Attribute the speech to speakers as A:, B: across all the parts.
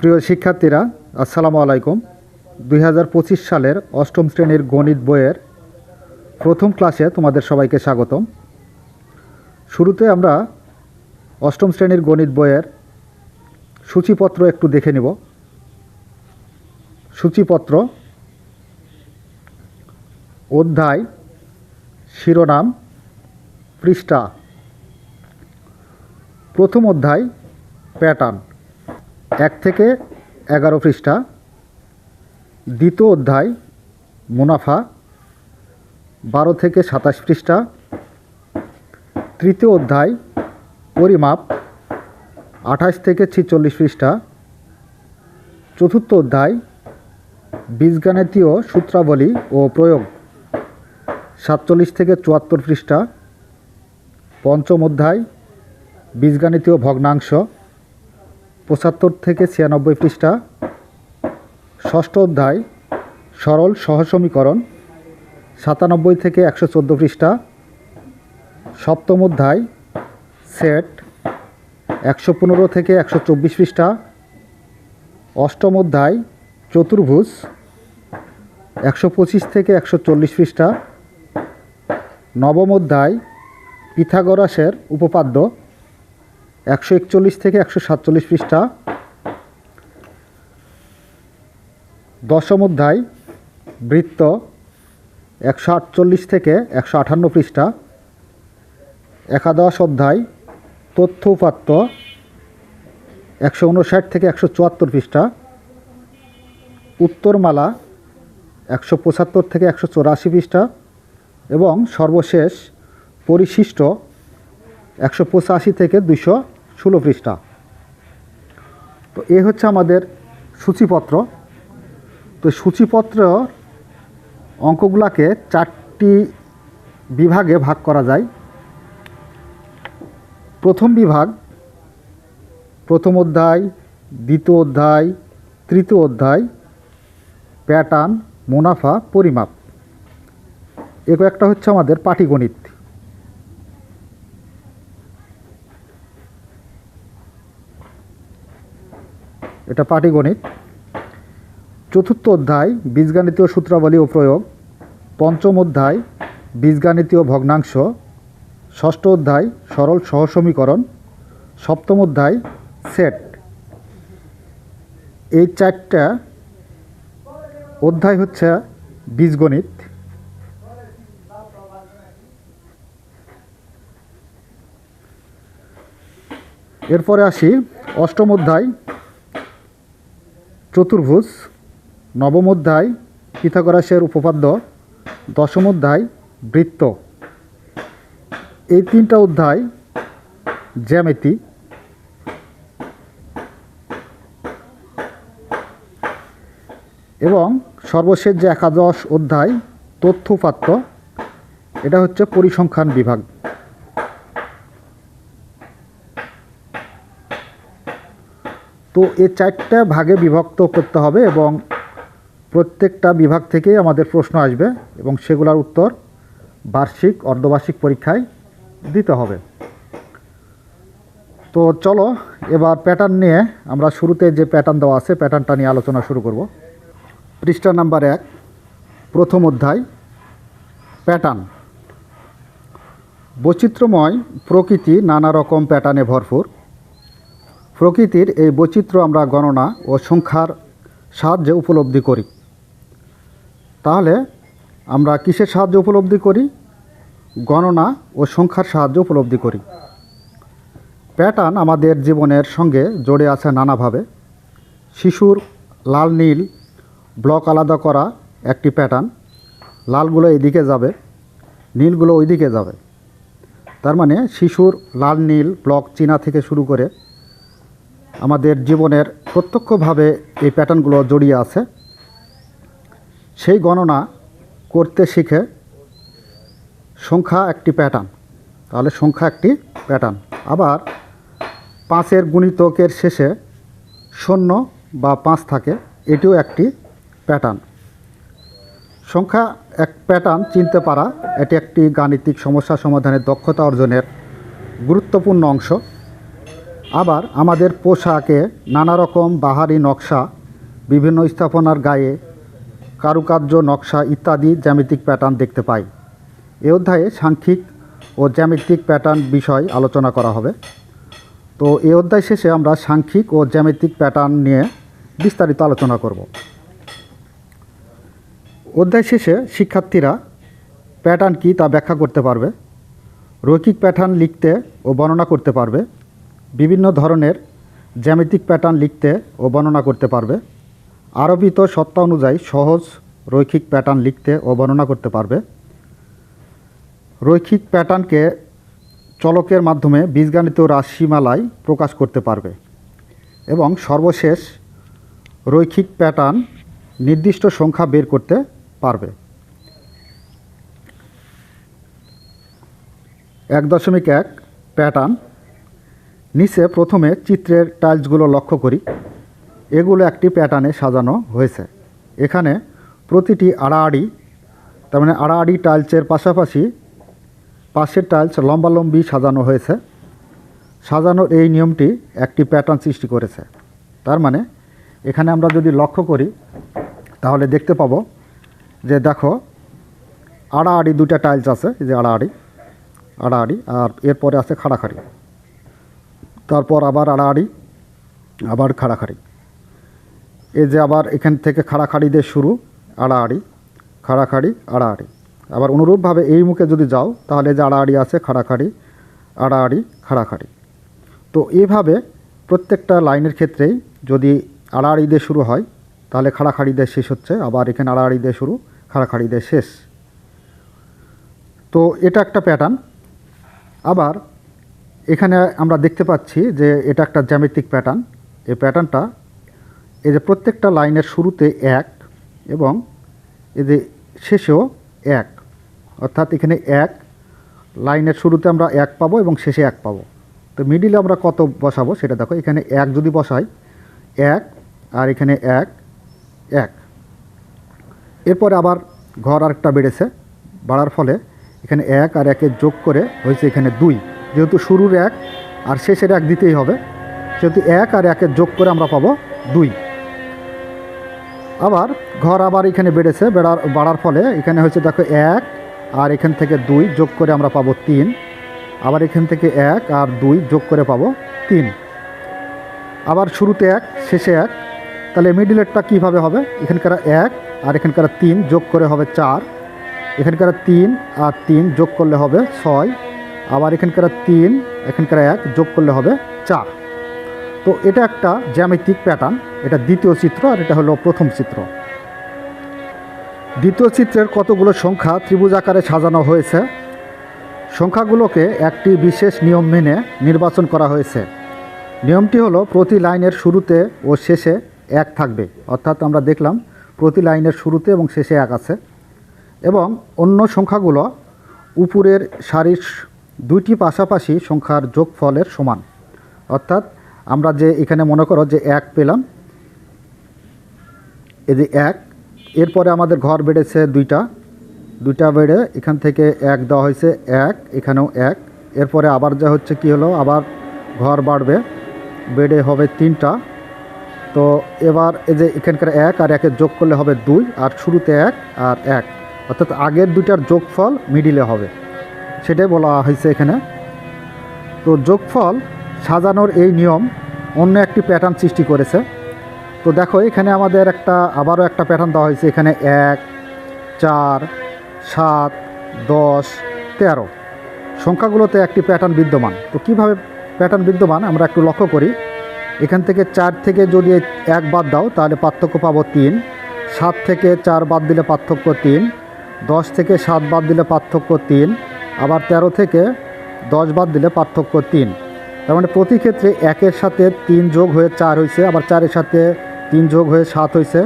A: প্রিয় শিক্ষার্থীরা, আসসালামু আলাইকুম। দু হাজার পঁচিশ সালের অষ্টম শ্রেণির গণিত বইয়ের প্রথম ক্লাসে তোমাদের সবাইকে স্বাগতম। শুরুতে আমরা অষ্টম শ্রেণির গণিত বইয়ের সূচিপত্র একটু দেখে নিব। সূচিপত্র, অধ্যায়, শিরোনাম, পৃষ্ঠা। প্রথম অধ্যায়, প্যাটার্ন। এক থেকে এগারো পৃষ্ঠা। দ্বিতীয় অধ্যায়, মুনাফা, বারো থেকে সাতাশ পৃষ্ঠা। তৃতীয় অধ্যায়, পরিমাপ, আঠাশ থেকে ছিচল্লিশ পৃষ্ঠা। চতুর্থ অধ্যায়, বীজগাণিতীয় সূত্রাবলী ও প্রয়োগ, সাতচল্লিশ থেকে চুয়াত্তর পৃষ্ঠা। পঞ্চম অধ্যায়, বীজগাণিতীয় ভগ্নাংশ। পঁচাত্তর থেকে ছিয়ানব্বই পৃষ্ঠা, ষষ্ঠ অধ্যায়, সরল সহসমীকরণ, সাতানব্বই থেকে একশো চোদ্দ পৃষ্ঠা, সপ্তম অধ্যায়, সেট, একশো পনেরো থেকে একশো চব্বিশ পৃষ্ঠা, অষ্টম অধ্যায়, চতুর্ভুজ, একশো পঁচিশ থেকে একশো চল্লিশ পৃষ্ঠা, নবম অধ্যায়, পিথাগরাসের উপপাদ্য একশো একচল্লিশ থেকে একশো সাতচল্লিশ পৃষ্ঠা। দশম অধ্যায়, বৃত্ত, একশো আটচল্লিশ থেকে একশো আটান্ন পৃষ্ঠা। একাদশ অধ্যায়, তথ্য উপাত্ত, একশো উনষাট থেকে একশো চুয়াত্তর পৃষ্ঠা। উত্তরমালা, একশো পঁচাত্তর থেকে একশো চৌরাশি পৃষ্ঠা এবং সর্বশেষ, পরিশিষ্ট, একশো পঁচাশি থেকে দুশো ষোলো পৃষ্ঠা। তো এ হচ্ছে আমাদের সূচিপত্র। তো সূচিপত্র অঙ্কগুলাকে চারটি বিভাগে ভাগ করা যায়। প্রথম বিভাগ, প্রথম অধ্যায়, দ্বিতীয় অধ্যায়, তৃতীয় অধ্যায়, প্যাটার্ন, মুনাফা, পরিমাপ। এ কয়েকটা হচ্ছে আমাদের পাটিগণিত। এটা পাটিগণিত। চতুর্থ অধ্যায়, বীজগাণিতীয় সূত্রাবলী ও প্রয়োগ। পঞ্চম অধ্যায়, বীজগাণিতীয় ভগ্নাংশ। ষষ্ঠ অধ্যায়, সরল সহসমীকরণ। সপ্তম অধ্যায়, সেট। এই চারটা অধ্যায় হচ্ছে বীজগণিত। এরপরে আসি অষ্টম অধ্যায় চতুর্ভুজ, নবম অধ্যায়, পিথাগোরাসের উপপাদ্য, দশম অধ্যায়, বৃত্ত। এই তিনটা অধ্যায় জ্যামিতি। এবং সর্বশেষ যে একাদশ অধ্যায়, তথ্য উপাত্ত, এটা হচ্ছে পরিসংখ্যান বিভাগ। তো এই চারটা ভাগে বিভক্ত করতে হবে এবং প্রত্যেকটা বিভাগ থেকেই আমাদের প্রশ্ন আসবে এবং সেগুলোর উত্তর বার্ষিক, অর্ধবার্ষিক পরীক্ষায় দিতে হবে। তো চলো, এবার প্যাটার্ন নিয়ে আমরা শুরুতে যে প্যাটার্ন দেওয়া আছে প্যাটার্নটা নিয়ে আলোচনা শুরু করব। পৃষ্ঠা নাম্বার এক, প্রথম অধ্যায় প্যাটার্ন বৈচিত্র্যময় প্রকৃতি নানা রকম প্যাটার্নে ভরপুর। প্রকৃতির এই বৈচিত্র্য আমরা গণনা ও সংখ্যার সাহায্যে উপলব্ধি করি। তাহলে আমরা কিসের সাহায্যে উপলব্ধি করি? গণনা ও সংখ্যার সাহায্যে উপলব্ধি করি। প্যাটার্ন আমাদের জীবনের সঙ্গে জড়ে আছে নানাভাবে। শিশুর লাল নীল ব্লক আলাদা করা একটি প্যাটার্ন। লালগুলো এদিকে যাবে, নীলগুলো ওইদিকে যাবে। তার মানে শিশুর লাল নীল ব্লক চীনা থেকে শুরু করে আমাদের জীবনের প্রত্যক্ষভাবে এই প্যাটার্নগুলো জড়িয়ে আছে। সেই গণনা করতে শিখে সংখ্যা একটি প্যাটার্ন। তাহলে সংখ্যা একটি প্যাটার্ন। আবার পাঁচের গুণিতকের শেষে শূন্য বা পাঁচ থাকে, এটিও একটি প্যাটার্ন। সংখ্যা এক প্যাটার্ন চিনতে পারা, এটি একটি গাণিতিক সমস্যা সমাধানের দক্ষতা অর্জনের গুরুত্বপূর্ণ অংশ। আবার আমাদের পোশাকে নানা রকম বাহারি নকশা, বিভিন্ন স্থাপনার গায়ে কারুকার্য নকশা ইত্যাদি জ্যামিতিক প্যাটার্ন দেখতে পাই। এ অধ্যায়ে সাংখ্যিক ও জ্যামিতিক প্যাটার্ন বিষয় আলোচনা করা হবে। তো এই অধ্যায় শেষে আমরা সাংখ্যিক ও জ্যামিতিক প্যাটার্ন নিয়ে বিস্তারিত আলোচনা করব। অধ্যায় শেষে শিক্ষার্থীরা প্যাটার্ন কী তা ব্যাখ্যা করতে পারবে, রৈখিক প্যাটার্ন লিখতে ও বর্ণনা করতে পারবে বিভিন্ন ধরনের জ্যামিতিক প্যাটার্ন লিখতে ও বর্ণনা করতে পারবে। আরবিত সত্তা অনুযায়ী সহজ রৈখিক প্যাটার্ন লিখতে ও বর্ণনা করতে পারবে। রৈখিক প্যাটার্নকে চলকের মাধ্যমে বীজগণিত রাশিমালায় প্রকাশ করতে পারবে এবং সর্বশেষ রৈখিক প্যাটার্ন নির্দিষ্ট সংখ্যা বের করতে পারবে। এক দশমিক এক প্যাটার্ন নিচে প্রথমে চিত্রের টাইলসগুলো লক্ষ্য করি। এগুলো একটি প্যাটার্নে সাজানো হয়েছে। এখানে প্রতিটি আড়াআড়ি, তার মানে আড়াআড়ি টাইলসের পাশাপাশি পাশের টাইলস লম্বালম্বি সাজানো হয়েছে। সাজানোর এই নিয়মটি একটি প্যাটার্ন সৃষ্টি করেছে। তার মানে এখানে আমরা যদি লক্ষ্য করি, তাহলে দেখতে পাবো যে দেখো, আড়াআড়ি দুটা টাইলস আছে যে আড়াআড়ি আড়াআড়ি, আর এরপরে আছে খাড়াখাড়ি। তারপর আবার আড়াআড়ি, আবার খাড়াখাড়ি। এই যে আবার এখান থেকে খাড়াখাড়ি দিয়ে শুরু, আড়াআড়ি, খাড়াখাড়ি, আড়াআড়ি। আবার অনুরূপভাবে এই মুখে যদি যাও, তাহলে যে আড়াআড়ি আছে, খাড়াখাড়ি, আড়াআড়ি, খাড়াখাড়ি। তো এইভাবে প্রত্যেকটা লাইনের ক্ষেত্রেই যদি আড়াআড়ি দিয়ে শুরু হয়, তাহলে খাড়াখাড়ি দিয়ে শেষ হচ্ছে, আবার এখানে আড়াআড়ি দিয়ে শুরু, খাড়াখাড়ি দিয়ে শেষ। তো এটা একটা প্যাটার্ন আবার এখানে আমরা দেখতে পাচ্ছি যে এটা একটা জ্যামিতিক প্যাটার্ন। এই প্যাটার্নটা এই যে প্রত্যেকটা লাইনের শুরুতে এক এবং এই যে শেষেও এক। অর্থাৎ এখানে এক, লাইনের শুরুতে আমরা এক পাবো এবং শেষে এক পাবো। তো মিডিলে আমরা কত বসাবো সেটা দেখো, এখানে এক যদি বসাই, এক আর এখানে এক এক। এরপরে আবার ঘর আরেকটা বেড়েছে, বাড়ার ফলে এখানে এক আর একে যোগ করে হয়েছে এখানে দুই। যেহেতু শুরুর এক, আর শেষের এক দিতেই হবে। সেহেতু এক আর একের যোগ করে আমরা পাবো দুই। আবার ঘর আবার এখানে বেড়েছে, বেড়ার, বাড়ার ফলে। এখানে হচ্ছে দেখো, এক আর এখান থেকে দুই যোগ করে আমরা পাবো তিন। আবার এখান থেকে এক আর দুই যোগ করে পাবো তিন। আবার শুরুতে এক, শেষে এক। তাহলে মিডিলেরটা কীভাবে হবে? এখানকার এক আর এখানকার তিন যোগ করে হবে চার। এখানকার তিন আর তিন যোগ করলে হবে ছয়। আবার এখানকার তিন, এখানকার এক যোগ করলে হবে চার। তো এটা একটা জ্যামিতিক প্যাটার্ন এটা দ্বিতীয় চিত্র আর এটা হলো প্রথম চিত্র। দ্বিতীয় চিত্রের কতগুলো সংখ্যা ত্রিভুজ আকারে সাজানো হয়েছে? সংখ্যাগুলোকে একটি বিশেষ নিয়ম মেনে নির্বাচন করা হয়েছে। নিয়মটি হলো প্রতি লাইনের শুরুতে ও শেষে এক থাকবে। অর্থাৎ আমরা দেখলাম প্রতি লাইনের শুরুতে এবং শেষে এক আছে। এবং অন্য সংখ্যাগুলো উপরের সারির দুইটি পাশাপাশি সংখ্যার যোগফলের সমান। অর্থাৎ আমরা যে এখানে মনে করো যে এক পেলাম, এই যে এক, এরপরে আমাদের ঘর বেড়েছে দুইটা। দুইটা বেড়ে এখান থেকে এক দেওয়া হয়েছে এক, এখানেও এক। এরপরে আবার যা হচ্ছে কি হলো? আবার ঘর বাড়বে, বেড়ে হবে তিনটা। তো এবার এই যে এখানকার এক আর একের যোগ করলে হবে দুই, আর শুরুতে এক আর এক। অর্থাৎ আগের দুইটার যোগফল মিডিলে হবে। সেটাই বলা হয়েছে এখানে। তো যোগফল সাজানোর এই নিয়ম অন্য একটি প্যাটার্ন সৃষ্টি করেছে। তো দেখো, এখানে আমাদের একটা, আবারও একটা প্যাটার্ন দেওয়া হয়েছে। এখানে এক, চার, সাত, দশ, তেরো। সংখ্যাগুলোতে একটি প্যাটার্ন বিদ্যমান। তো কীভাবে প্যাটার্ন বিদ্যমান? আমরা একটু লক্ষ্য করি। এখান থেকে চার থেকে যদি এক বাদ দাও, তাহলে পার্থক্য পাবো তিন। সাত থেকে চার বাদ দিলে পার্থক্য তিন। দশ থেকে সাত বাদ দিলে পার্থক্য তিন। আবার তেরো থেকে দশ বাদ দিলে পার্থক্য তিন। তার মানে প্রতি ক্ষেত্রে একের সাথে তিন যোগ হয়ে চার হয়েছে আবার চারের সাথে তিন যোগ হয়ে সাত হয়েছে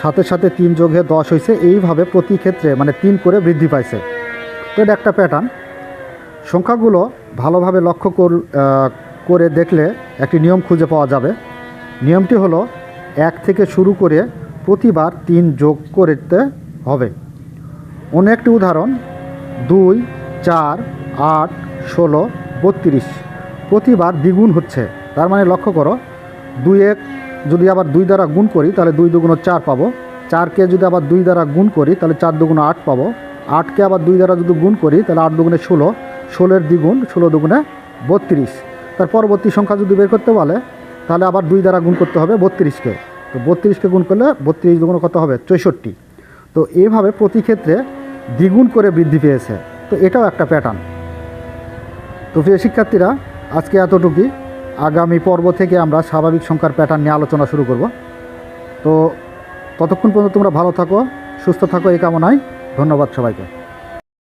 A: সাতের সাথে তিন যোগ হয়ে দশ হয়েছে এইভাবে প্রতি ক্ষেত্রে মানে তিন করে বৃদ্ধি পাইছে। তো এটা একটা প্যাটার্ন সংখ্যাগুলো ভালোভাবে লক্ষ্য করে দেখলে একটি নিয়ম খুঁজে পাওয়া যাবে। নিয়মটি হলো এক থেকে শুরু করে প্রতিবার তিন যোগ করতে হবে। অন্য একটি উদাহরণ, দুই চার, আট, ষোলো, বত্রিশ। প্রতিবার দ্বিগুণ হচ্ছে। তার মানে লক্ষ্য করো, দুই এক যদি আবার দুই দ্বারা গুণ করি, তাহলে দুই দুগুণ চার পাবো। চারকে যদি আবার দুই দ্বারা গুণ করি, তাহলে চার দুগুণ আট পাবো। আটকে আবার দুই দ্বারা যদি গুণ করি, তাহলে আট দুগুণে ষোলো। ষোলোর দ্বিগুণ, ষোলো দুগুণে বত্রিশ। তার পরবর্তী সংখ্যা যদি বের করতে বলে, তাহলে আবার দুই দ্বারা গুণ করতে হবে বত্রিশকে। তো বত্রিশকে গুণ করলে বত্রিশ দুগুণ কত হবে? চৌষট্টি। তো এইভাবে প্রতি ক্ষেত্রে দ্বিগুণ করে বৃদ্ধি পেয়েছে। তো এটাও একটা প্যাটার্ন তো প্রিয় শিক্ষার্থীরা, আজকে এতটুকুই। আগামী পর্ব থেকে আমরা স্বাভাবিক সংখ্যার প্যাটার্ন নিয়ে আলোচনা শুরু করব। তো ততক্ষণ পর্যন্ত তোমরা ভালো থাকো, সুস্থ থাকো এই কামনায়। ধন্যবাদ সবাইকে।